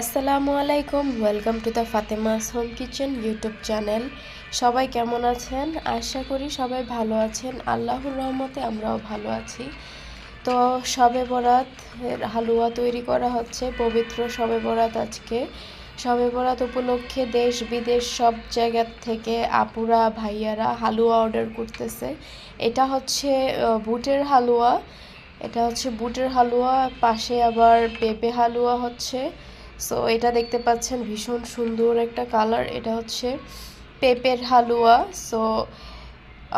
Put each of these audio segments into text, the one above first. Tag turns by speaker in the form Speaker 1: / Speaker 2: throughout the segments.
Speaker 1: আসসালামু আলাইকুম welcome to the Fatema's home kitchen YouTube channel সবাই কেমন আছেন? আশা করি সবাই ভালো আছেন। আল্লাহর রহমতে আমরাও ভালো আছি। তো সবে বরাত হালুয়া তৈরি করা হচ্ছে, পবিত্র সবে বরাত আজকে। সবে বরাত উপলক্ষে দেশ বিদেশ সব জায়গার থেকে আপুরা, ভাইয়ারা হালুয়া অর্ডার করতেছে। এটা হচ্ছে বুটের হালুয়া। এটা হচ্ছে বুটের হালুয়া, পাশে আবার পেঁপে হালুয়া হচ্ছে। সো এটা দেখতে পাচ্ছেন, ভীষণ সুন্দর একটা কালার এটা হচ্ছে পেঁপের হালুয়া. সো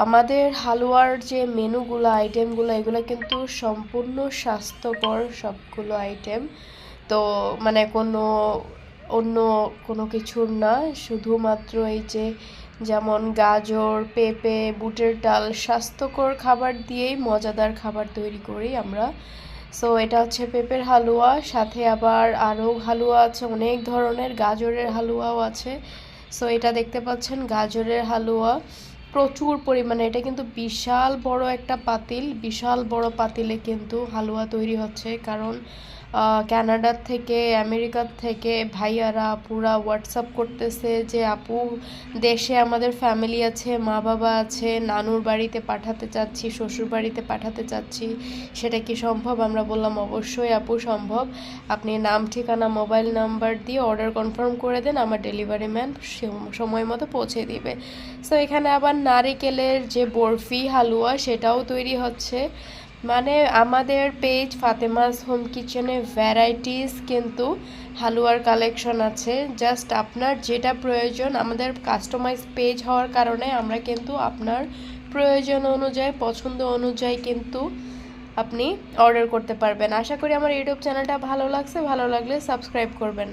Speaker 1: আমাদের হালুয়ার যে মেনুগুলো আইটেমগুলো এগুলো কিন্তু সম্পূর্ণ স্বাস্থ্যকর সবগুলো আইটেম তো মানে কোনো অন্য কোনো কিছুর না, শুধুমাত্র এই যে যেমন গাজর, পেঁপে, বুটের ডাল, স্বাস্থ্যকর খাবার দিয়েই মজাদার খাবার তৈরি করি আমরা। সো এটা হচ্ছে পেঁপের হালুয়া, সাথে আবার আরও হালুয়া আছে, অনেক ধরনের গাজরের হালুয়াও আছে। সো এটা দেখতে পাচ্ছেন, গাজরের হালুয়া। প্রচুর পরিমাণে, এটা কিন্তু বিশাল বড় একটা পাতিল, বিশাল বড় পাতিলে কিন্তু হালুয়া তৈরি হচ্ছে, কারণ আহ, কানাডার থেকে আমেরিকার থেকে ভাইয়ারা পুরা হোয়াটসঅ্যাপ করতেছে যে আপু দেশে আমাদের ফ্যামিলি আছে মা বাবা আছে নানুর বাড়িতে পাঠাতে চাচ্ছি শ্বশুর বাড়িতে পাঠাতে চাচ্ছি। সেটা কি সম্ভব? আমরা বললাম অবশ্যই আপু সম্ভব। আপনি নাম ঠিকানা মোবাইল নাম্বার দিয়ে অর্ডার কনফার্ম করে দেন আমার ডেলিভারি ম্যান সময় মতো পৌঁছে দিবে। সো এখানে আবার নারিকেলের যে বরফি হালুয়া সেটাও তৈরি হচ্ছে। মানে আমাদের পেজ ফাতেমাস হোম কিচেনে ভ্যারাইটিস কিন্তু হালুয়ার কালেকশন আছে। জাস্ট আপনার যেটা প্রয়োজন, আমাদের কাস্টমাইজ পেজ হওয়ার কারণে আমরা কিন্তু আপনার প্রয়োজন অনুযায়ী, পছন্দ অনুযায়ী কিন্তু আপনি অর্ডার করতে পারবেন। আশা করি আমার ইউটিউব চ্যানেলটা ভালো লাগছে। ভালো লাগলে সাবস্ক্রাইব করবেন।